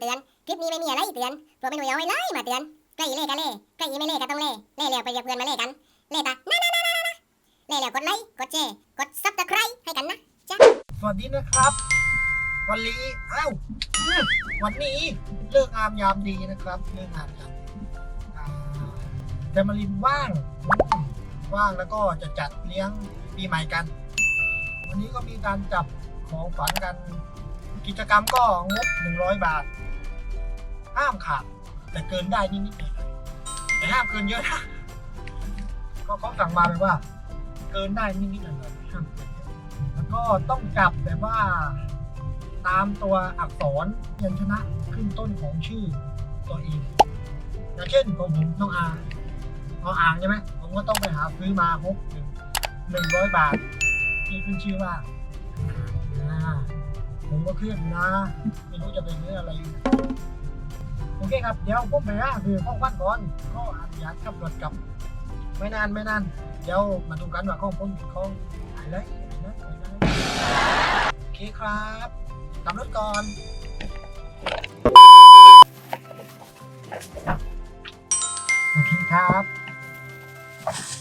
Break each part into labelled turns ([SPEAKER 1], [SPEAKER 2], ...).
[SPEAKER 1] เตือน คลิปนี้ไม่มีอะไรเตือนพวกไม่หนุ่ยเอาไว้ไล่มาเตือนใกล้เล่กันเล่ใกล้ไม่เล่ก็ต้องเล่เล่แล้วไปเรียกเพื่อนมาเล่กันเล่ตานะนะนะนะนะเล่แล้วกดไลค์ กดแชร์ กดซับสไครต์ให้กันนะจ้า
[SPEAKER 2] สวัสดีนะครับ วันนี้อ้าววันนี้เลิกงามยามดีนะครับเลิกงามยามดีอ่มารินว่าง ว่างแล้วก็จะจัดเลี้ยงปีใหม่กัน วันนี้ก็มีการจับของฝันกัน กิจกรรมก็งบ 100 บาท ห้ามขาดแต่เกินได้นิดๆหน่อยๆแต่ห้ามเกินเยอะนะก็เขาสั่งมาเลยว่า เกินได้นิดๆหน่อยๆห้ามเกินเยอะแล้วก็ต้องจับแบบว่า ตามตัวอักษรยัญชนะขึ้นต้นของชื่อตัวเองอย่างเช่นของผมน้องอาเอาอ่างใช่ไหมผมก็ต้องไปหาซื้อมาครบหนึ่งหนึ่งร้อยบาทที่ขึ้นชื่อว่าผมก็เครียดอนนะไม่รู้จะไปซื้ออะไร โอเคครับ เดี๋ยวผมไปอะคือข้องวัดก่อนก็อนุญาตขับรถกลับ ไม่นานไม่นานเดี๋ยวมาดูกันว่าข้องผมข้องไหนเลยไหนเลยไหนเลยโอเคครับกลับรถก่อนโอเคครับ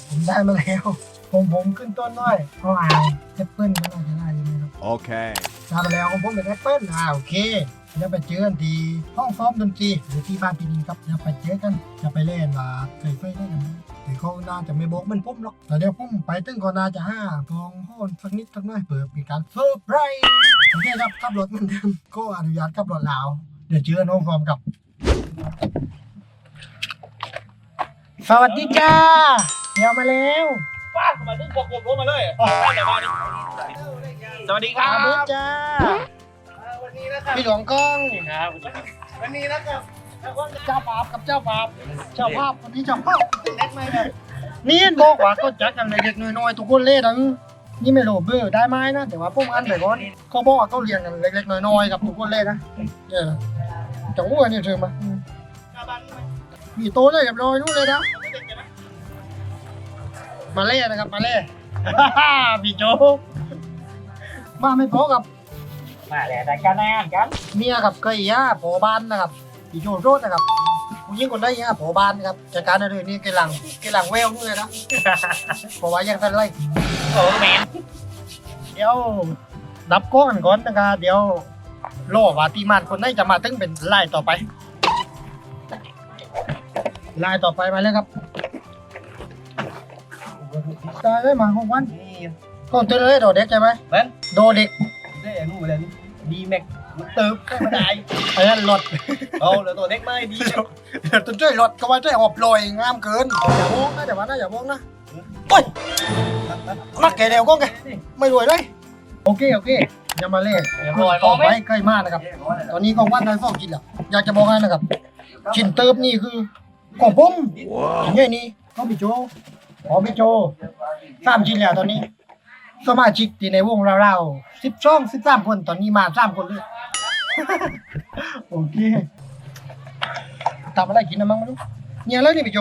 [SPEAKER 2] ผมได้มาแล้ว ผมผมขึ้นต้นด้วยเขาอ่านแอปเปิลมันอาจจะได้ยังไงครับ
[SPEAKER 3] Okay.
[SPEAKER 2] ได้มาแล้วของผมเป็นแอปเปิลอ่าโอเค เดี๋ยวไปเจอกันที่ห้องซ้อมดนตรีหรือที่บ้านพี่นินครับเดี๋ยวไปเจอกันจะไปเล่นว่าเคยไปเล่นกันไหมแต่เขาน่าจะไม่บอกมันผมหรอกแต่เดี๋ยวผมไปตึ้งก็น่าจะห้าทองห้อนสักนิดสักหน่อยเปิดเป็นการเซอร์ไพรส์โอเคครับขับรถเหมือนเดิมก็อนุญาตขับรถลาวเดี๋ยวเจอกันห้องซ้อมกับสวัสดีจ้าเดี๋ยวมาแล้ว
[SPEAKER 4] ป้าทำไมเพิ่งปกผมลงมาเลยป้าอย่ามาดิสวัสดีค
[SPEAKER 2] ค
[SPEAKER 4] รั
[SPEAKER 2] รับบจ้า
[SPEAKER 4] วั นนี้นะครับ
[SPEAKER 2] พี่หลวงกล้อง
[SPEAKER 4] ครับวันนี้นะครับ
[SPEAKER 2] เจ้าภาพกับเจ้าภาพเจ้าภาพคนนี้เจ้าภาพเล็กไหมเนี่ยนี่บอกว่าก็จัดกันเล็กๆน้อยๆทุกคนเล่ทั้งนี่ไม่โหลเบอร์ได้ไหมนะแต่ว่าพวกอันไปก่อนเขาบอกว่าเขาเรียนกันเล็กๆน้อยๆกับทุกคนเล่นะเออจังหวะนี่เธอมาอืมมีโตเลยเรียบร้อยนู่นเลยนะมาเล่นะครับมาเล่พี่โจมาไม่พอกับ
[SPEAKER 4] มาแล้วแต่กันแน่กัน
[SPEAKER 2] เมียกับเคยย่าโผบ้านนะครับอีโจโรดนะครับผู้หญิงคนได้ย่าโผบ้านนะครับจัดการอะไรนี่เกลังเกลังแววด้วยนะเพราะว่ายังทันไร
[SPEAKER 4] โอ้แมน
[SPEAKER 2] เดี๋ยวดับกล้องกันก่อนนะครับเดี๋ยวรอว่าตีมันคนได้จะมาถึงเป็นไล่ต่อไปไล่ต่อไปมาแล้วครับตายได้มาของวัน
[SPEAKER 4] นี่
[SPEAKER 2] ก่อนเตือนเลยโดดเด็กใช่ไหม
[SPEAKER 4] เบิ้ล
[SPEAKER 2] โดดเด็ก
[SPEAKER 4] ได้รู้เลย ดีแม็กเติมได้มาได้
[SPEAKER 2] ไอ้นั่นรถ
[SPEAKER 4] เอาแล้วตัวเล็กไม่ดี
[SPEAKER 2] เดี๋ยวต้นช่วยรถก็ว่าช่วยหอบลอยงามเกินอย่ามองนะเดี๋ยวว่านะอย่ามองนะโอ้ยนักแกเดียวก็ไงไม่รวยเลยโอเคโอเคอย่ามาเล่น
[SPEAKER 4] รอย
[SPEAKER 2] ออกไปใกล้มากนะครับ ตอนนี้ก็วันนั้นฟอกกินแล้วอยากจะบอกให้นะครับ ชิ้นเติมนี่คือของผมชิ้นใหญ่นี่ก็พี่โจขอพี่โจสามชิ้นแล้วตอนนี้ สมาชิกที่ในวงเราๆสิบช่องสิบสามคนตอนนี้มาสามคนเลย โอเคทำอะไรกินนะมั้งไม่รู้เนี่ยอะไรนี่พี่โจ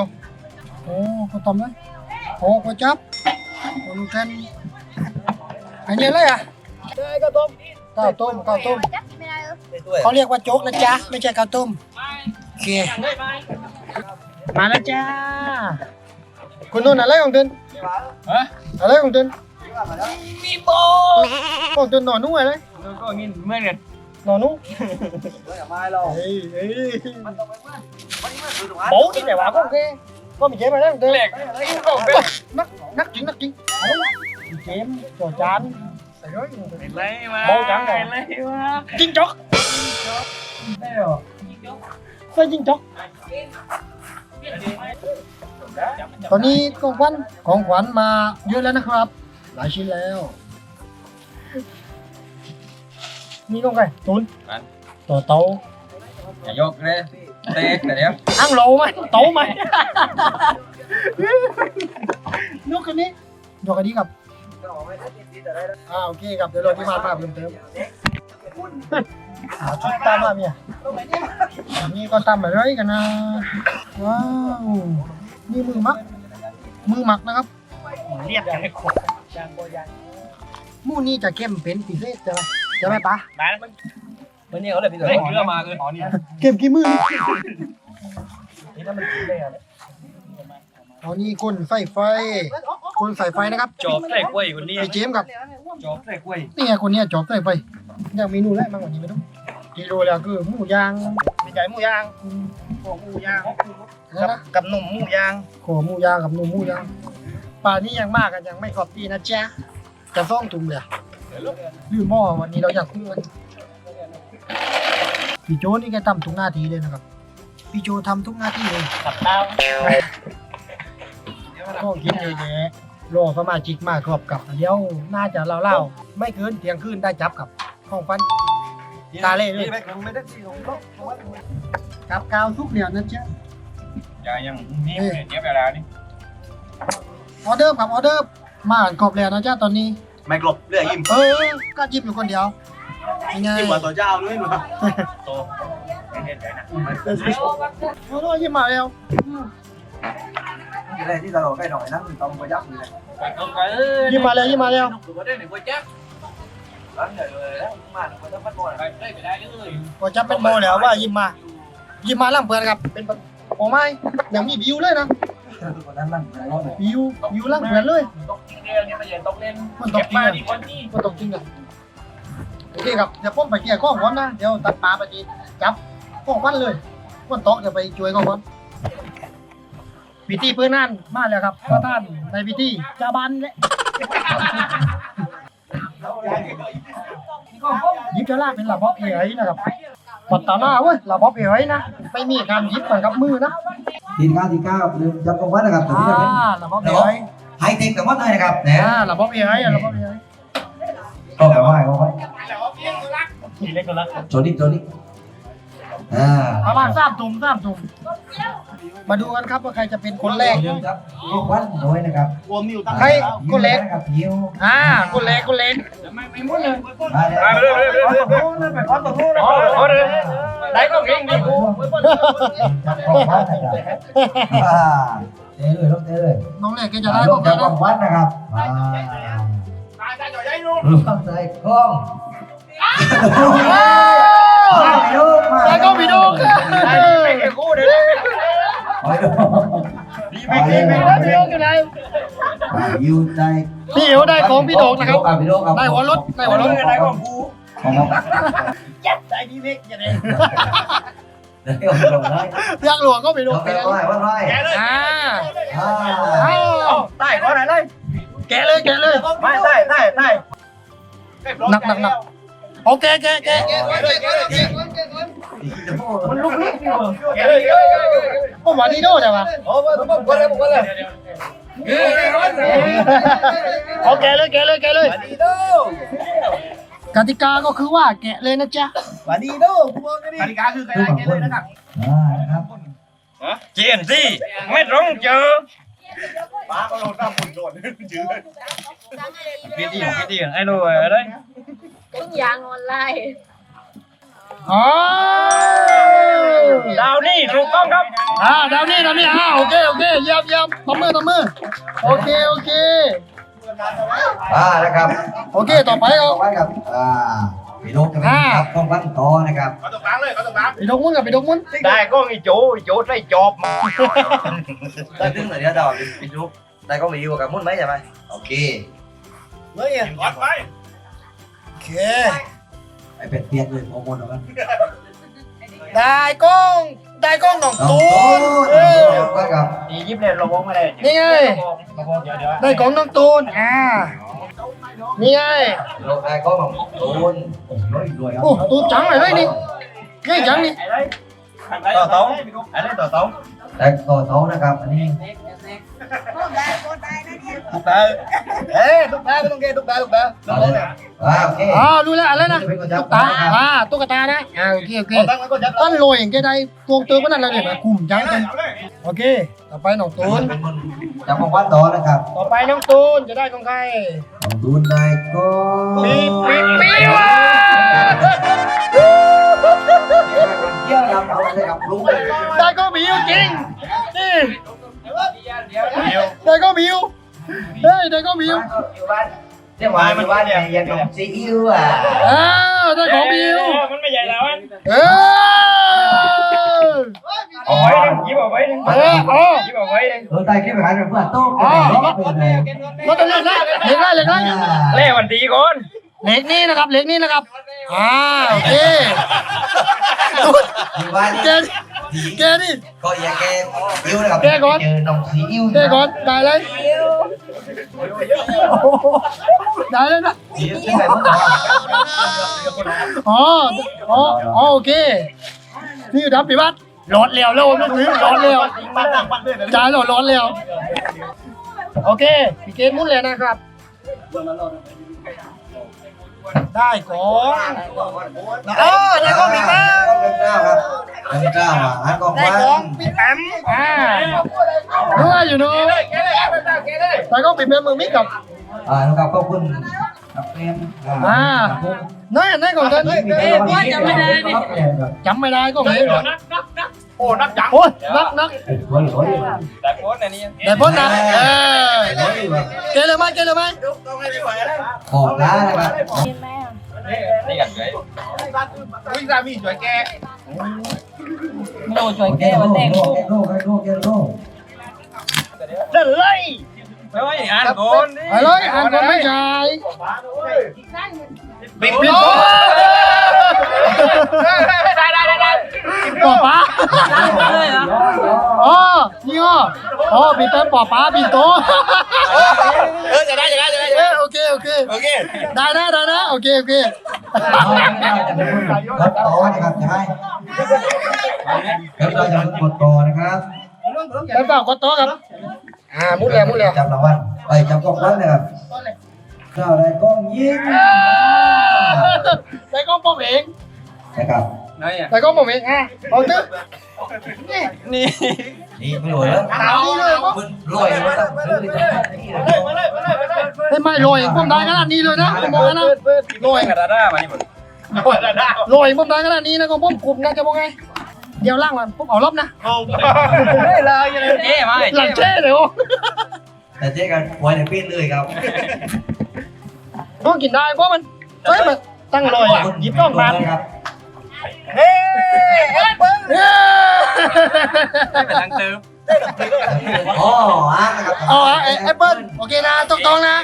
[SPEAKER 2] โอ้เขาทำเลยโอ้ก๋วยจับโอ้ลูกแคนอันนี้อะไรอะ
[SPEAKER 4] ได้ก็ต้ม
[SPEAKER 2] ข้าวต้มข้าวต้ม
[SPEAKER 4] ด้วย
[SPEAKER 2] เขาเรียกว่าโจ๊กนะจ๊ะไม่ใช่ข้าวต้มโอเค
[SPEAKER 4] ได้ไหม
[SPEAKER 2] มาแล้วจ้าคุณนุ่นอะไรของเดิน
[SPEAKER 4] ฮะ
[SPEAKER 2] อะไรของเดิน
[SPEAKER 4] มี โบ
[SPEAKER 2] ของเดินหนอนนุ่งอะไร
[SPEAKER 4] ก็งินเหมือนกัน
[SPEAKER 2] หนอนนุ่ง
[SPEAKER 4] ไม่หรอก
[SPEAKER 2] เฮ้ยเฮ้ย
[SPEAKER 4] โบ๊
[SPEAKER 2] โบ๊ที่ไหนวะก็โอเคก็มีเจมมาแล้วของเดิน
[SPEAKER 4] เล็กก็เป็น
[SPEAKER 2] นักนักจริงนักจริงเอามีเจมจอจานใส่ร้อย
[SPEAKER 4] ไรมา
[SPEAKER 2] โบ๊จังเหรอ
[SPEAKER 4] ไรมา
[SPEAKER 2] จริงจ๊อกได้เหรอใส่จริงจ๊อกตอนนี้ของขวัญของขวัญมาเยอะแล้วนะครับ หลายชิ้นแล้ว นี่ก็ไงตุนต่อเตา
[SPEAKER 4] อย่ายกเลยเต๊กเดี๋ยว
[SPEAKER 2] อ้างโหลไหมเตาไหมนกกันนี้นกกันนี้ครับอ่าโอเคครับเดี๋ยวเราที่มาภาพเพิ่มเติมอ่าชุดตามมาเมียอันนี้ก็ตามอะไรกันนะว้าวนี่มือมักมือหมักนะครับ
[SPEAKER 4] เรียกอย่างให้ค รบ
[SPEAKER 2] หมูนี่จะเข้มเป็นพิเศษใช่ไหมใช่ไหมปะ
[SPEAKER 4] ร้านมัน
[SPEAKER 2] ไป
[SPEAKER 4] วันนี้เขาเลยพี่ตัวเกลือมาเลยอ๋อนี่
[SPEAKER 2] เก็บกี่มือ
[SPEAKER 4] นี่ถ้ามันกินได้อะ
[SPEAKER 2] เอานี่คนใส่ไฟ คนใส่ไฟนะครับ
[SPEAKER 4] จอบใส่กล้วยคนนี้
[SPEAKER 2] ไอเจมส์กับ
[SPEAKER 4] จอบใส่กล้วย
[SPEAKER 2] นี่ไงคนเนี้ยจอบใส่ไฟอยากเมนูแรกมากกว่านี้ไม่ต้องกิโลแล้วคือหมูย่าง
[SPEAKER 3] มีไก่หมูย่างโอ้หมูย่าง
[SPEAKER 2] นะนะ
[SPEAKER 3] กับหนุ่มหมูย่าง
[SPEAKER 2] โขหมูย่างกับหนูหมูย่าง ป่านนี้ยังมากกันยังไม่ขอบตีนะจ๊ะจะซ่องถุงเลยลืมหม้อวันนี้เราอยากคุ้งกันพี่โจนี่แกทำทุกหน้าที่เลยนะครับ พี่โจทำทุกหน้าที่เลย
[SPEAKER 4] ขับเท้า
[SPEAKER 2] ก็กินเยอะแยะรอสมาชิกมากครอบกับ เดี๋ยวน่าจะเล่าๆไม่เกินเที่ยงคืนได้จับกับห้องฟันตาเล่ด้วย
[SPEAKER 3] ไม่ได้สิผมก็
[SPEAKER 2] กับกาวทุกเดียวนะจ๊ะ
[SPEAKER 4] ยังยังนี่เนี่ยเวลานี่
[SPEAKER 2] ออเดอร์ครับออเดอร์มาอ่านกรอบแล้วนะจ๊ะตอนนี้
[SPEAKER 3] ไม่กลบเรื่อยยิ้ม
[SPEAKER 2] เออก็จิบอยู่คนเดียวยังไง
[SPEAKER 3] ยิ้มกว่าตัวเจ้าด้วยมั้ง
[SPEAKER 4] โตเห็นใจนะ
[SPEAKER 2] โอ้ยยิ้มมาแล้ว
[SPEAKER 3] อะไรที่เราใกล้หน่อยนะต้องไปยับเลย
[SPEAKER 2] ยิ้มมาแล้วยิ้มมาแล้ว
[SPEAKER 4] ดูว่าได้หนึ่งกล้วยแจ๊บ
[SPEAKER 3] ร้านใหญ่เลยแล้วมามันต้องพัดบอล
[SPEAKER 4] ไปได้ไปได้เลย
[SPEAKER 2] พอจะเป็นโมแล้วว่ายิ้มมา ยิ้มมาล่ำเพื่อนครับเป็นโอ้ไม่ยังมีบิวเลยนะ
[SPEAKER 3] คนนั้นนั่งรถเลย
[SPEAKER 2] บิวบิวล่ำเพื่อนเลย
[SPEAKER 4] ต้องกินเรียนเนี่ยไม่ใช่ต้องเล่น
[SPEAKER 2] มันต้องกิน
[SPEAKER 4] มา
[SPEAKER 2] อะ
[SPEAKER 4] ดีคนที่
[SPEAKER 2] ก็ต้องจริงอะโอเคครับเดี๋ยวผมไปเกี่ยข้องก่อนนะเดี๋ยวตัดปลาไปทีจับข้องวันเลยวันโต๊ะจะไปช่วยข้องก่อนพิธีเพื่อนนั่นมาแล้วครับพระท่านในพิธีจาบันเลยยิบจะลากเป็นระบบเอ๋ยนะครับ ปัตตานาเว้ยระบบเอ๋ยนะ ไม่มีการยิบเหมือนกับมือนะ
[SPEAKER 5] ทีเก้าทีเก้าลืมจำตรงวัดนะครับตัว
[SPEAKER 2] อ่า
[SPEAKER 5] นี้จะเป็น
[SPEAKER 2] ระบบเอ๋ย
[SPEAKER 5] ไฮเทคแต่วัดเลยนะครับเนี่ย
[SPEAKER 2] อ่าระบบเอ๋ยอะระบบเอ๋ย
[SPEAKER 5] ก็แบบว่าเขา
[SPEAKER 4] ทีเล็กก็รัก
[SPEAKER 5] โจนี่โจนี่อ่า
[SPEAKER 2] ประมาณสามตุ่มสามตุ่ม มาดูกันครับว่าใครจะเป็นคนแรก
[SPEAKER 5] ลืมครับลูกวัดน้อยนะครับ
[SPEAKER 3] วัวมิวตั้ง
[SPEAKER 2] ใคร คนเล็ก
[SPEAKER 5] นะครับยิว
[SPEAKER 2] อ่าคนเล็กคนเล็ก
[SPEAKER 5] มาเลย
[SPEAKER 4] ไปเลยไปเลยไปเลย
[SPEAKER 3] ไปคอนตรงนู้นนะ
[SPEAKER 4] อ๋ออ๋อเลยได้ก็เก่งดีกู
[SPEAKER 5] จับของวัดนะครับอ่าเตะเลยลูกเตะเลย
[SPEAKER 2] น้องเล็กแกจะได้
[SPEAKER 5] ลู
[SPEAKER 2] ข
[SPEAKER 5] ก
[SPEAKER 2] อง
[SPEAKER 5] จั
[SPEAKER 2] แก
[SPEAKER 5] บข
[SPEAKER 2] นะ
[SPEAKER 5] องวัดนะครับอ่า
[SPEAKER 3] ตายตายจ่อยใหญ่นู่น
[SPEAKER 5] ลูกใส่กล้องมาลูกมา
[SPEAKER 2] ได้ก็มีดูค่ะ
[SPEAKER 4] กูเด้
[SPEAKER 5] ไปดู
[SPEAKER 2] ดีไม่ดีไม่ได้พี่โดกอยู่ไหน
[SPEAKER 5] ยิวได้
[SPEAKER 2] พี่เอ๋วได้ของพี่โดกนะครับ
[SPEAKER 5] พี่โดกครับ
[SPEAKER 2] ได้หัวรถได้หัวรถ
[SPEAKER 5] ได้ของกูของเรา
[SPEAKER 2] ได้ดีเล็กอย่างนี้
[SPEAKER 5] ได้ของเราได้
[SPEAKER 2] ยางหลวงก็พี่โด
[SPEAKER 5] ด
[SPEAKER 2] ก
[SPEAKER 5] อก
[SPEAKER 2] ไป
[SPEAKER 5] ไป
[SPEAKER 2] แล้ว
[SPEAKER 5] ว่าว่าว่า
[SPEAKER 2] อ่า
[SPEAKER 5] อ่า
[SPEAKER 2] อ้าว
[SPEAKER 3] ใต้ก้อนไหนเลย
[SPEAKER 2] แกะเลยแกะเลย
[SPEAKER 3] ไม่ใต้ใต้ใต้
[SPEAKER 2] หนักหนักหนัก โอเคแกะแกะ
[SPEAKER 3] มันลุกลี้นี่หว่า
[SPEAKER 4] แกเลยแกเลย
[SPEAKER 2] ผมว่าดีโดแต่ว่า
[SPEAKER 3] โอ้ยผมก็เลยผมก็เลย
[SPEAKER 2] โอเคเลยแกะเลยแกะเลย
[SPEAKER 3] มาดีโด
[SPEAKER 2] กติกาก็คือว่าแกะเลยนะจ๊ะ
[SPEAKER 3] มาดีโดกูบอกกันดิกติกาคือใครได้แกเลยนะครับ
[SPEAKER 5] อ่านะครับ
[SPEAKER 4] เจียนสิไม่ต้องเจอ
[SPEAKER 3] ป้าก็โดนตั้งปุ่นโดนจืด
[SPEAKER 4] พี่ดีพี่ดีไอ้รู้อะไร
[SPEAKER 6] ทุกอย่างออนไลน์
[SPEAKER 2] อ๋อ
[SPEAKER 4] ดาวนี่ถูกต้องครับ
[SPEAKER 2] อ่าดาวนี่ดาวนี่อ่าโอเคโอเคเยี่ยมเยี่ยมตบมือตบมือโอเคโอเค
[SPEAKER 5] อ่านะครับ
[SPEAKER 2] โอเคต่อไปเอา
[SPEAKER 5] ต่อไปกับอ่าพี่โดกจะเป็นครับของวันต่อนะครับ
[SPEAKER 3] เขาตกน้ำเลยเขาตกน้
[SPEAKER 2] ไปดกมุ้นกับไปดกมุ้น
[SPEAKER 4] ได้ก็อีโจอีโจใส่จอบมา
[SPEAKER 5] ได้ถึงเหนือเดียวดอกพี่โดกได้ก็มีอยู่กับมุ่นไหมใช่ไหมโอเคำ
[SPEAKER 3] เมื่อไงวัดไป
[SPEAKER 2] โอ เค
[SPEAKER 5] ไอเป็ดเปียกเลยโมโมนเอากัน
[SPEAKER 2] ได้กล้องได้กล้องน้อง
[SPEAKER 5] น้อง
[SPEAKER 2] ตู
[SPEAKER 5] ตู
[SPEAKER 2] น
[SPEAKER 5] น
[SPEAKER 2] เออ
[SPEAKER 5] ก็กับ
[SPEAKER 4] อียิปต์เนี่ยระวังไม่ได้
[SPEAKER 2] นี่ไง
[SPEAKER 4] ระวังเดี๋ยวเดี๋ยว
[SPEAKER 2] ได้ของน้องตูนอ่านี่ไง
[SPEAKER 5] โลกได้ก็ของตูนรวยรวยครับ
[SPEAKER 2] โอ้ตูนจังเลยเลยนี่นี่จังนี่
[SPEAKER 4] ต่อตรงอะไรต่อตรง
[SPEAKER 5] ได้ต่อโต๊ะนะครับ อันนี้
[SPEAKER 3] ถูกตาเอ้ถูกตาไม่ต้องเกถูกตาถูกตา
[SPEAKER 5] เอาเลยอ่าโอเค
[SPEAKER 2] อ่ารู้แล้วอะไรนะ
[SPEAKER 5] จะเป็นคนจับ
[SPEAKER 2] ตุ๊กตาอ่าตุ๊กตานะอ่าโอเคโอเค
[SPEAKER 3] ตั้งไว้ก่อนจับ
[SPEAKER 2] ตั้นโรยอย่างแกได้ตวงเติมก็นั่นแล้วเนี่ยนะกลุ่มจังกันโอเค ต่อไปน้องตูน
[SPEAKER 5] เป็นคนจับของวันต่อนะครับ
[SPEAKER 2] ต่อไปน้องตูนจะได้ของใคร
[SPEAKER 5] ของตูนได้ก็
[SPEAKER 2] ปี๊บปี๊บปี๊ ได้ก็บิวเฮ้ยได้ก็บิว
[SPEAKER 5] เรียกว่าไม่ว่าเนี่ยยังกับซีอิ๊วอะ
[SPEAKER 2] อ้าวได้ของบิว
[SPEAKER 4] มันไม่ใหญ่แล้วอัน
[SPEAKER 2] เออ
[SPEAKER 4] เอาไว้หนึ่งยิบเอาไว้หนึ่ง
[SPEAKER 2] เออเออ
[SPEAKER 4] ยิบเอาไว้หนึ่ง
[SPEAKER 5] ตัวใต้คลิปไปขายเป็นเพื่อนโต๊ะเป็นเลย
[SPEAKER 2] รถตัวเล็กนะเล็กได้เล็กได้
[SPEAKER 4] เล่วันดีก่อน
[SPEAKER 2] เล็กนี่นะครับเล็กนี่นะครับอ่าโอเค
[SPEAKER 5] อยู่บ้าน
[SPEAKER 2] แกนี่ แกนี่
[SPEAKER 5] ก็อย่าแกอิ๊วนะครับเจอน้องซีอิ๊ว
[SPEAKER 2] แกก่อนได้เลยโอ้โหได้เลยนะ
[SPEAKER 5] ซีอิ๊วที่ไหนพวกเรา
[SPEAKER 2] อ๋ออ๋ออ๋อโอเคนี่ดับปีบัตร้อนแล้วแล้วไม่รู้ร้อนแล้วจ่ายแล้วร้อนแล้วโอเคพี่เกณฑ์มุ้นเลยนะครับ ได้ของ
[SPEAKER 5] เออได้ก็มีบ้างเจ้าครับเจ้าอะอันก็ฟัง
[SPEAKER 2] อ่ารู้ว่าอยู่เนู้นแต่ก็ปิดเป็นมือมิกกับ
[SPEAKER 5] อ่านะครับขอบคุณครับเรียน
[SPEAKER 2] อ่านั่นนั่นของท่าน
[SPEAKER 5] เอ๊ะว่าจะไม่ได้ดิ
[SPEAKER 2] จำไม่ได้ก็มี
[SPEAKER 4] นักนักนัก โอ้นักจัง
[SPEAKER 2] โอ้ยนักนัก
[SPEAKER 5] โอ้ยโอ้ย
[SPEAKER 4] แต่โค้ดอันนี้
[SPEAKER 2] แต่พ้นนะเออเกเลยไหมเกเลยไหม
[SPEAKER 5] ขอบล้านะครับ
[SPEAKER 6] กินไหมอะ
[SPEAKER 4] นี่กันเลยวิ่งรามีช่วยแก
[SPEAKER 6] โดนช่วยแก้วันแดง
[SPEAKER 5] โลกโลกโลกโลก
[SPEAKER 2] เดินเลย
[SPEAKER 4] เฮ้ยอ่านก่อน
[SPEAKER 2] ไปเลยอ่านคนไม่ใช่
[SPEAKER 4] ปิด
[SPEAKER 2] ปิด ปอป้าอ๋อนี่อ๋ออ๋อปิดเป็นปอป้าปิดโต
[SPEAKER 4] เออจะได้จะได้จะได้
[SPEAKER 2] เออโอเคโอเค
[SPEAKER 4] โอเค
[SPEAKER 2] ได้นะได้นะโอเคโอเค
[SPEAKER 5] รับต่อนะครับใช่ครับเราจะกดต่อนะครับ
[SPEAKER 2] แล้วเปล่ากดต๊ะครับอ่ามุดแล้วมุดแล้ว
[SPEAKER 5] จับรางวัลไปจับกล้องวันนะครับข้าวได้กล้องยิง
[SPEAKER 2] ใส่กล้องผมเอง
[SPEAKER 5] นะครับ
[SPEAKER 4] นี่อะ
[SPEAKER 2] ใส่กล้องผมเองอะเอาตึ๊บนี่
[SPEAKER 4] นี่
[SPEAKER 5] นี่ไม่รวยแล้ว
[SPEAKER 2] ตามนี้เลยผม
[SPEAKER 5] มึงรวยแล้วต้องซื้อเลย
[SPEAKER 2] ให้ไม่ลอยผมได้ขนาดนี้เลยนะผมบอกนะลอย
[SPEAKER 4] กระดาษมานี่หมดกระดาษ
[SPEAKER 2] ลอยผมได้ขนาดนี้นะของผมกลุ่มนะจะบอกไงเดี๋ยวล่างมันผมเอารอบนะ
[SPEAKER 4] ไม่เลยยังเจ๊มา
[SPEAKER 2] หลังเช่เลยโอ้
[SPEAKER 5] แต่เจ๊กันหวยในปีนเลยครับ
[SPEAKER 2] ต้องกินได้เพราะมันเฮ้ยมันตั้งลอยอะหยิบต้องมา
[SPEAKER 5] ครับ
[SPEAKER 2] เฮ้ย
[SPEAKER 4] เป็นทางเติม
[SPEAKER 5] อ๋ออะนะครับ
[SPEAKER 2] อ๋อแอปเปิ้ลโอเคนะถูกต้องนะ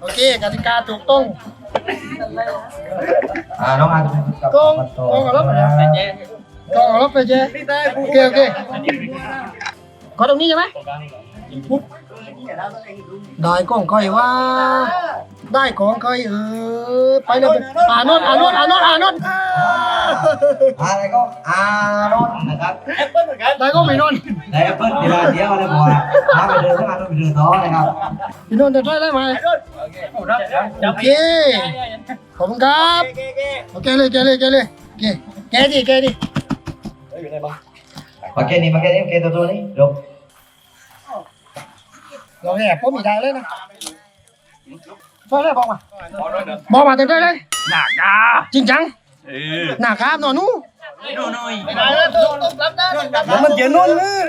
[SPEAKER 2] โอเคกติกาถูกต้อง
[SPEAKER 5] อ่าน้องอาร์ตกับ
[SPEAKER 2] กองกองกับรถ
[SPEAKER 4] เจ๊
[SPEAKER 2] กองกับรถไปเจโอเคโอเคขอตรงนี้ใช่ไหมปุ๊บ ได้กล้องใครว่าได้ของใครเออไปเลยอ่านนท์อ่านนท์อ่านนท์อ่านนท์
[SPEAKER 5] อะไรก็อารอนนะครับ
[SPEAKER 2] ได้ก็ไม่นนท์
[SPEAKER 5] ได้แอปเปิ้ลเดียวเดียวเลยบอกว่าไปเดินข้างหน้าต้องไปเดินต่อนะครับ
[SPEAKER 2] พี่นนท์จะได้ได้ไหมโอเคขอบคุณครับโอเคเลยแกเลยแกเลยโอเคแกดิแกดิ
[SPEAKER 5] โอเคนี่มาแค่นี้โอเคตัวตัวนี้จบ
[SPEAKER 2] เราแอบผมมีได้เลยนะฟังเลยบอกมาบอกมาเต็มที่เลย
[SPEAKER 4] หนักอะ
[SPEAKER 2] จริงจัง
[SPEAKER 4] เออ
[SPEAKER 2] หน้าครับหนอนู้
[SPEAKER 4] ดูหน่อย
[SPEAKER 2] มันเจอนุ่นเลย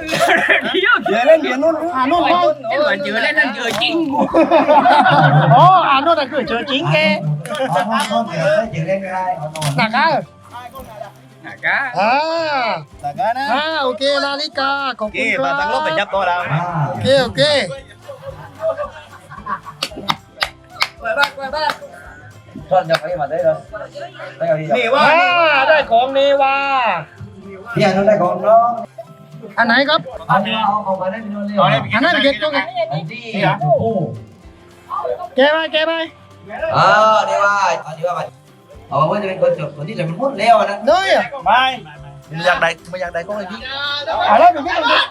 [SPEAKER 2] เจอเล่นเจอนุ่นอ่านุ่นบ้าง
[SPEAKER 4] เอ็นเหมือนเจอเล่นนั่นเจอจริง
[SPEAKER 2] อ๋ออ่านุ่นน่ะคือเจอจริงแก
[SPEAKER 5] เอาน้องน้องเดี๋ยวได้เจอเล่นไม่ได้เอานอน
[SPEAKER 2] หนักอะ
[SPEAKER 4] หนักอะ
[SPEAKER 2] อ่าอ่าโอเคนาฬิกาขอบคุณครับ
[SPEAKER 5] อ่า
[SPEAKER 2] โอเคโอเค
[SPEAKER 5] ตอนจะไปมาได้เลยได้เอาดี
[SPEAKER 2] นี่ว่าได้ของเนวา
[SPEAKER 5] พี่อนุได้ของน้อง
[SPEAKER 2] อันไหนครับ
[SPEAKER 5] อันนี้เอาเอามาได้พี่นุ่นเลย
[SPEAKER 2] อันนั้นไปเก็บตรงไหน
[SPEAKER 5] อันที่โอ้
[SPEAKER 2] แกไหมแกไหม
[SPEAKER 5] อ่านี่ว่าอันนี้ว่ามันเอาว่าจะเป็นคนจบคนที่จะเป็นมุ่นแล้วนะ
[SPEAKER 2] เนยอะ
[SPEAKER 7] ไม่อยากได้ไม่อยากได้ก็เลยพี่
[SPEAKER 2] อะไรแบบนี้ตรงนี้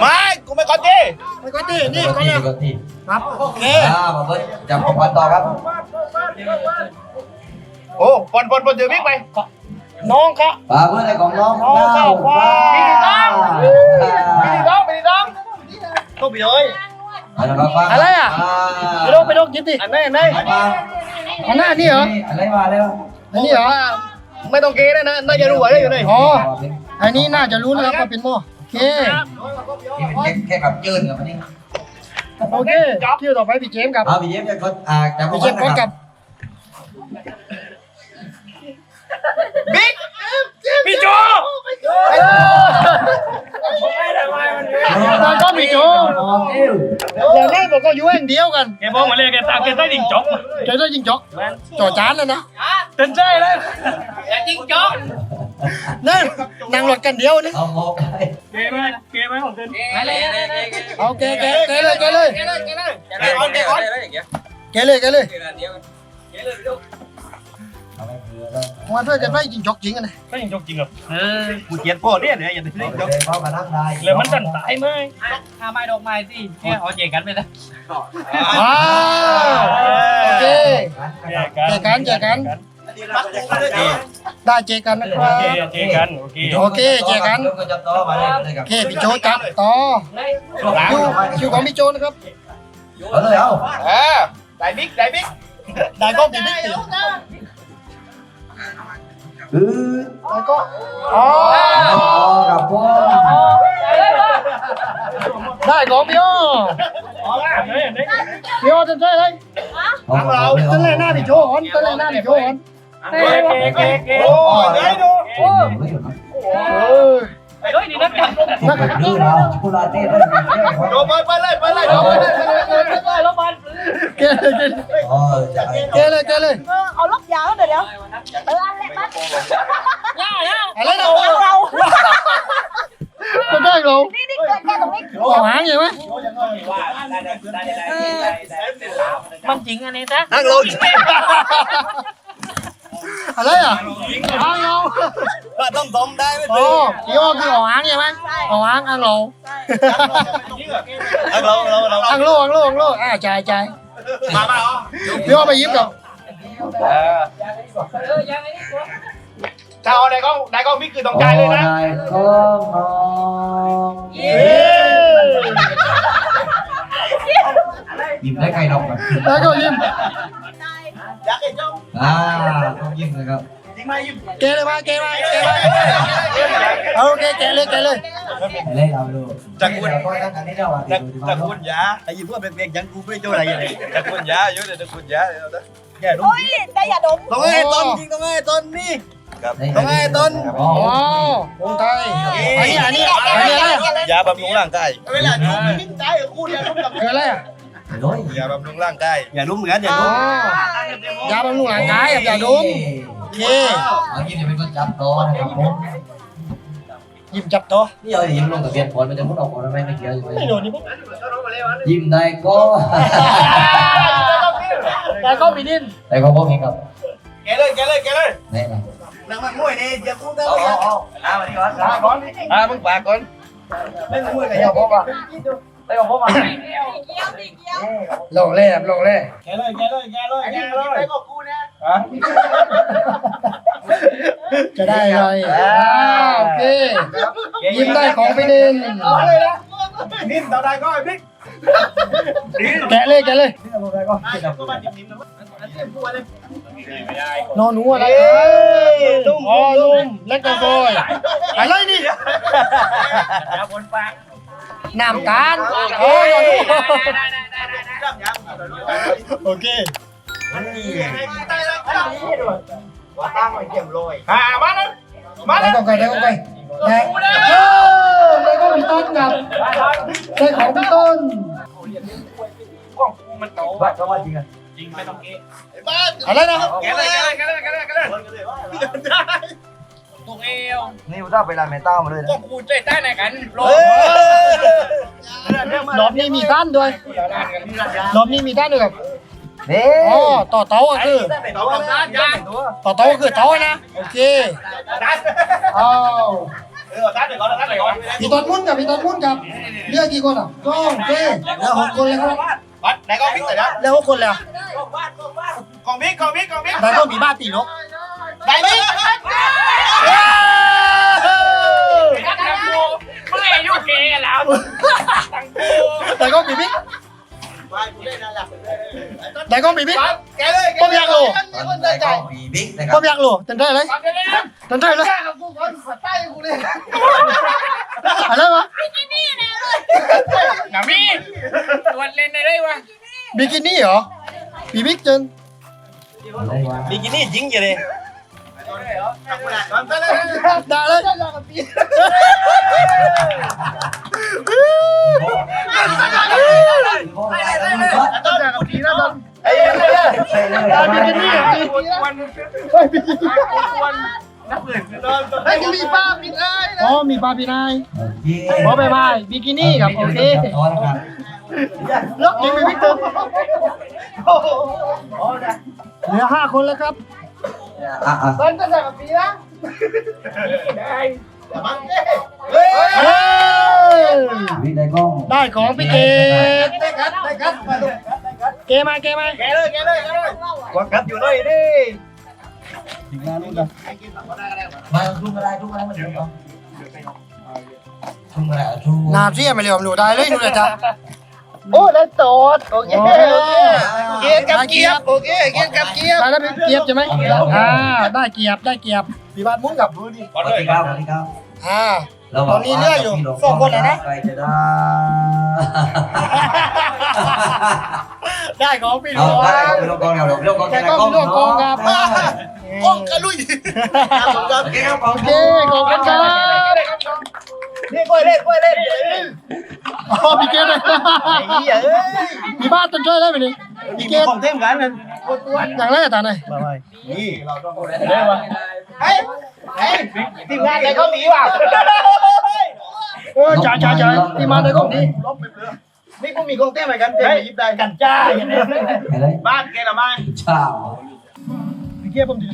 [SPEAKER 7] ไม่กูไม่กอดดิ
[SPEAKER 2] ไม่ก็ตีนี่ก็
[SPEAKER 5] ที่
[SPEAKER 2] แล้ว
[SPEAKER 5] ก็ที่
[SPEAKER 2] ครับโอเค
[SPEAKER 5] อ่ามาเบิ้ลจับของวันต่อครับ
[SPEAKER 7] โอ้ปนปนปนเจอบิ๊กไป
[SPEAKER 2] น้องครับ
[SPEAKER 5] ปาเบิ้ลได้ของน้อง
[SPEAKER 2] น้องเข้าขวา
[SPEAKER 5] พี่น้อง
[SPEAKER 7] ไปดีน้องไปดีน้องต้องไปเลย
[SPEAKER 2] อะไรอะไปลงไปลงกินดิอันไหนอันไหนอันหน้านี่เหรอ
[SPEAKER 5] อะไรมาแล้ว
[SPEAKER 2] อันนี้เหรอ
[SPEAKER 7] ไม่ต้องเกย์ได้นะ น่าจะรู้ว่าได้อยู่ไหน
[SPEAKER 2] อ๋อ อันนี้น่าจะรู้นะครับว่าเป็นหม้อโอเค
[SPEAKER 5] นี่เป็นแค่กับจืนกับอันนี้
[SPEAKER 2] โอเคคิวต่อไปพี่เจมส์ครับ
[SPEAKER 5] เอาพี่เย็บจะกดอ่าจะ
[SPEAKER 2] พี่เจมส์กดกับ
[SPEAKER 7] พี่โจ
[SPEAKER 2] ตอนก็พี่โจแล้วนี่บอกก็อยู่แห่งเดียวกัน
[SPEAKER 7] แกบอกมาเลยแกตามแกได้ดิ่งจ๊อก
[SPEAKER 2] เจอได้ยิงจอกจ่อจานแล้วนะ
[SPEAKER 7] เต้นใจเลย
[SPEAKER 2] นั่นนั่งรถกันเดียวนี่
[SPEAKER 5] เอางอกไป
[SPEAKER 7] เกมไหมเกมไหมของเต้น
[SPEAKER 2] เอาแกแกแกเลยแกเลย
[SPEAKER 7] เกมออนเกมออน
[SPEAKER 2] แกเลยแกเลย
[SPEAKER 5] เอาไป เกลือแล้ว
[SPEAKER 2] มาด้วยกันได้ยิงจอกจริงกันนะ
[SPEAKER 7] ได้ดิ่งจ๊อกจริงเหรอเออกูเขียนโป้เนี่ยเนี่ยอย่าได้
[SPEAKER 5] เดี๋
[SPEAKER 7] ดิ่
[SPEAKER 5] ยว
[SPEAKER 7] งจ๊อก
[SPEAKER 5] เข้ามานั่งได้
[SPEAKER 7] แล้วมันดันตายไหม
[SPEAKER 4] ทำไมดอกไม้สิแค่เอาเจกันไปนะ
[SPEAKER 2] ว้าวโอเค
[SPEAKER 7] แจกัน
[SPEAKER 2] แจกัน ได้เจกันนะค
[SPEAKER 7] โอ
[SPEAKER 2] รับ
[SPEAKER 7] เคเจกันโอเค
[SPEAKER 2] โอเคเจกัน
[SPEAKER 5] ยกกระจับต่อมาเลยเลยครั
[SPEAKER 2] โอบเคพี่โจจับต่อคิวคิวของพี่โจนะครับ
[SPEAKER 5] เอาเลยเอา
[SPEAKER 7] ได้บิ๊กได้บิ๊ก
[SPEAKER 2] ได้ก็พี่บิ๊กตี
[SPEAKER 5] อือ
[SPEAKER 2] แล้วก็อ๋อ
[SPEAKER 5] กับพ่อ
[SPEAKER 2] ได้ของพี่โอ
[SPEAKER 7] อ๋อ
[SPEAKER 2] พี่โอจะใช่เลย
[SPEAKER 5] ของเรา
[SPEAKER 2] จะเล่นหน้าพี่โจก่อนจะเล่นหน้าพี่โจก่อน
[SPEAKER 7] เกเกเกเกโอ้ยได้ดู
[SPEAKER 2] โอ้ย
[SPEAKER 4] ไปด้วยนี่นักจับ
[SPEAKER 2] นัก
[SPEAKER 5] ดูเราชูลาเต้ได้
[SPEAKER 7] โดไปไปเลยไปเลย
[SPEAKER 2] เอาไปเลยไปเลยไปเลยไปเลย
[SPEAKER 4] รถบัส
[SPEAKER 2] เกเลยเกเลย
[SPEAKER 5] อ๋อจะไอ้
[SPEAKER 2] เกเลยเกเลย
[SPEAKER 6] เอาล็อกยาวเดี๋ยวเดี๋ยวเอออันเล็กมัน
[SPEAKER 4] ย่าย่า
[SPEAKER 2] อะไรนะ
[SPEAKER 6] เรา
[SPEAKER 2] จะได้เรา
[SPEAKER 6] นี่นี่เกิดแค่ตรงนี้
[SPEAKER 2] เอาหางใช่ไหม
[SPEAKER 4] มันจริงอันนี้นะ
[SPEAKER 8] นั่งลง
[SPEAKER 2] อะไรอะหางเรา
[SPEAKER 8] ต้องตมได้ไหม
[SPEAKER 2] โอ้ พี่โอคือเอาหางใช่ไหมเอาหางอ่างเรา
[SPEAKER 8] เราเราเรา
[SPEAKER 2] อ่างโลอ่างโลอ่างโลอ่าจ่ายจ่าย
[SPEAKER 7] มามาอ๋อ
[SPEAKER 2] พี่โอไปยิ้มกับ
[SPEAKER 4] เออยังไงนี่กู
[SPEAKER 7] ถ้าเอาได้ก็ได้ก็บิ๊กคือต้องจ่ายเลยนะ
[SPEAKER 5] ได้ก็น้อง
[SPEAKER 2] เย้
[SPEAKER 5] ยิ้มได้ไก่ดอกแบบ
[SPEAKER 2] แล้วก็ยิ้ม
[SPEAKER 7] อยากให้เจ้า
[SPEAKER 5] อ่าต้องยิ้มนะครับ
[SPEAKER 7] จริงไหมยิ้ม
[SPEAKER 2] เกเลยมาเกมาเกมาเอาโอเคแกะเลยแกะเลย
[SPEAKER 5] เล่นเราดู
[SPEAKER 8] จากคุณ
[SPEAKER 5] ก็ตั้งแต่นี้เราอะ
[SPEAKER 8] จากจากคุณยาไอ้ยิ้มว่าเป็นเพียงยังกูไม่เจ้าอะไรอย่างนี้จากคุณยาเยอะเลยจากคุณยาเดี๋ยวนะแย่ดู
[SPEAKER 6] โอ้ยได้ยาดม
[SPEAKER 8] ต้องให้ต้นจริงต้องให้ต้นนี่ต้องให้ต้น
[SPEAKER 2] อ๋อวงไทยอันนี้อันนี้อันนี้อะไรอะ
[SPEAKER 8] ยาบำรุงร่างกาย
[SPEAKER 7] เวลาดูบิ๊กใจกูเนี่ยต้องกับ
[SPEAKER 2] คืออะไรอะ
[SPEAKER 5] น้อย
[SPEAKER 8] ยาบำรุงร่างกายอย่าลุ้มเหมือนกันอย่า
[SPEAKER 2] อ๋อ
[SPEAKER 8] ลุ้ม
[SPEAKER 2] ยาบำรุงร่างกายกับยาดมโอ เค
[SPEAKER 5] เอายิ้มจะเป็นคนจับตัวนะครับผม
[SPEAKER 2] ยิ้มจับตัว
[SPEAKER 5] นี่เอายิ้มลงกับเบียนผลมันจะมุดออกคนไม่ไม่เกี่ยวอยู่
[SPEAKER 2] ไม่โดนนี่ปุ๊บ
[SPEAKER 5] ยิ้มได้ก็
[SPEAKER 2] แต่ก็มีดิ้น
[SPEAKER 5] แต่ก็พวกนี้ครับ
[SPEAKER 7] แกเลยแกเลยแกเลย
[SPEAKER 5] นี่นะ
[SPEAKER 8] นั่งมันมวยนี่อย่าพูดได้
[SPEAKER 5] เอาเอาเอาอ่าวันนี้ก่อน
[SPEAKER 7] ก่อน
[SPEAKER 8] อ่ามึงปากก่อน
[SPEAKER 5] เล่นมวยกับยาพวกอะ ได้กับพวกอะ
[SPEAKER 2] ลงเล่ลงเล่
[SPEAKER 7] แกเลยแกเลยแกเลยแกเลย
[SPEAKER 2] จะได้เลยอ่าโอเคยิ้มได้ของไปดิน
[SPEAKER 7] เลยนะนิ่มเท่าใดก็บิ๊ก
[SPEAKER 2] แกะเลยแกะเลย
[SPEAKER 7] ก็มาจิ้มนิ่มนะ
[SPEAKER 2] นอนหนูอะไรตุ้มอ๋อลุมเล็กกระโอยอะไรนี่
[SPEAKER 7] ยาบนปาก
[SPEAKER 2] น้ำตาลโอ้ยโอเค
[SPEAKER 7] อ่ามาแล้วมา
[SPEAKER 2] ได้
[SPEAKER 7] แล้ว
[SPEAKER 2] ก็ไปได้ก็ไปได้เออได้ก็พี่ต้นกับได้ของพี่ต้น
[SPEAKER 7] กล้องกูมันโต
[SPEAKER 5] บ้าก็ว่าจริงอะ
[SPEAKER 7] จริงไม่ต้องเก๊
[SPEAKER 2] อะไรนะ
[SPEAKER 7] แกเลยแกเลยแกเลยแกเลยแกเลยต รงเอว
[SPEAKER 5] นี่อุต้าไปร้านแม่ต้ามาเลย
[SPEAKER 7] ก็
[SPEAKER 5] นะ
[SPEAKER 7] กูเจ๊ได้ไหนกันโล
[SPEAKER 2] รอบนี้มีด้านด้วยรอบนี้มีด้านด้วยกับ
[SPEAKER 5] นี่
[SPEAKER 2] อ๋อต่อเต้าก็คือ
[SPEAKER 7] ต่อกับด้านยาง
[SPEAKER 2] ต่อเต้าก็คือเต้านะโอเค
[SPEAKER 7] ด้าน
[SPEAKER 2] เอา
[SPEAKER 7] เออด้านไหนก่อนด้านไหนก่อน
[SPEAKER 2] พี่ต้นมุนกับพี่ต้นมุนกับเรียกกี่คนอะก็โอเคแล้วหกคนเลยครับ
[SPEAKER 7] วัดไหนก็บิ๊กใส่แล้ว
[SPEAKER 2] แล้วหกคนแล้ว
[SPEAKER 7] กองบิ๊กกองบิ๊กกองบิ๊ก
[SPEAKER 2] แต่ก็มีบ้านตีนก
[SPEAKER 7] ได้บิ๊ก
[SPEAKER 2] เย้
[SPEAKER 4] ไม่อายุเกแล้ว
[SPEAKER 2] แต่ก็มีบิ๊กแต่ก็มีบิ๊ก
[SPEAKER 7] แกเลย
[SPEAKER 2] ผมอยากรู้
[SPEAKER 5] ตอนได้ก็มีบิ๊กนะค
[SPEAKER 2] ผ
[SPEAKER 5] รับ
[SPEAKER 2] มอยากรู้จนได้เลยจนได้เลยอะไรวะ
[SPEAKER 4] หนามีตรวจเล่น
[SPEAKER 2] บิกินี่เหรอปีบิ๊กเจน
[SPEAKER 5] อะไรวะ
[SPEAKER 7] บิกินี่จริงจังเลย
[SPEAKER 2] ด่าเลย ต้องจากกับปีนะตอน
[SPEAKER 7] ไอ้เหี้ย
[SPEAKER 5] ใส่เลย
[SPEAKER 2] ด่าบินี่เหรอปีเฮ้ยบิกินี่เฮ้ยมีป้าปิดไอ้อ๋อมีปาปิดไอ้
[SPEAKER 5] โอเค
[SPEAKER 2] ขอไปบายบิกินี่ครับโอเค
[SPEAKER 5] ต่อแล้วครับ
[SPEAKER 2] เลิกยิงไปพี่ตึ๊เหลือห้าคนแล้วครับ
[SPEAKER 5] อะอะ
[SPEAKER 2] ตอนจะจากกับปีนะ
[SPEAKER 5] วิได้กล้อง
[SPEAKER 2] ได้ของพี่เกดได้ครับได้ครับเกมาเกมา
[SPEAKER 7] แกเลยแกเลยแกเลยกวักกัดอยู่ด้วยดิ
[SPEAKER 5] ถึงงานนู้นกันมาทุ่งอะไรทุ่งอะไรมาเดี๋ยวก่อนทุ่งอะไรทุ่ง
[SPEAKER 2] นาเทียไม่เร็วหนูได้เลยหนูเลยจ้ะ โอ้ได้โตดโอเคโอเค
[SPEAKER 7] เกียร์กับเกียร์โอเคเกียร์กับเกียร์
[SPEAKER 2] ได้แล้วเป็นเกียบใช่ไหมอ่าได้เกียบได้เกียบปีบาทมุ้งกับดูดิ
[SPEAKER 5] สวัสดีครับสวัสดีครับ
[SPEAKER 2] อ่าตอนนี้เหลืออยู่สองคนแล้วนะ
[SPEAKER 5] ใครจะได้
[SPEAKER 2] ได้ของพี่หล
[SPEAKER 5] เอา
[SPEAKER 2] วง
[SPEAKER 5] ได้ก็เป็นกองเดียวเดี๋ยวกอง
[SPEAKER 2] แต่ก็เป็นเรื่องกองครับ
[SPEAKER 7] กล้องกระลุย
[SPEAKER 5] โอเคครับกอง
[SPEAKER 2] โอเคขอบคุณครับ
[SPEAKER 7] นี่กล้วยเล่นกล้วยเล่น
[SPEAKER 2] อ๋อพี่เกดเลย
[SPEAKER 7] ไอ้เหี้ยเอ้ย
[SPEAKER 2] มีบ้านต้นช่วยได้ไหมนี่
[SPEAKER 7] มี
[SPEAKER 2] พี่เกด
[SPEAKER 7] ของเต็มกันนั่น
[SPEAKER 2] อย่างไรตาไหน
[SPEAKER 7] มาไปนี่
[SPEAKER 9] ได้ปะ
[SPEAKER 7] เฮ้ยเฮ้ยทีมงานไหนเขามีว่ะ
[SPEAKER 2] เออจ่ายจ่ายจ่ายที่มานได้ก็ดีลบไปเลย
[SPEAKER 7] นี่กูมีของเต็มเหมือนกันเต็มยิบได้กันจ้าอย่างนี้บ้านแกละไม้
[SPEAKER 5] เช้า
[SPEAKER 2] พี่เกดผมดี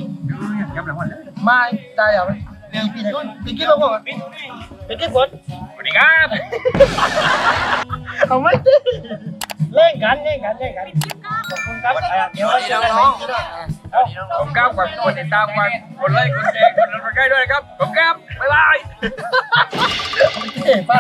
[SPEAKER 2] ไม่ได้เหรอพี่พี่ไหนก่อนพี่เกดเราก่ เป็นที่บด
[SPEAKER 4] สวัสดีครับ
[SPEAKER 2] เอาไหม
[SPEAKER 4] เล่นกันเล่นกันเล่นกันขอบคุณครับเดี๋ยวเดี๋ยวน้องผมก้าวกว่าคนติดตามกว่าคนไลค์คนแชร์คนรับใกล้ด้วยนะครับผมก้าวบ๊ายบาย
[SPEAKER 2] เจ๋งป่ะ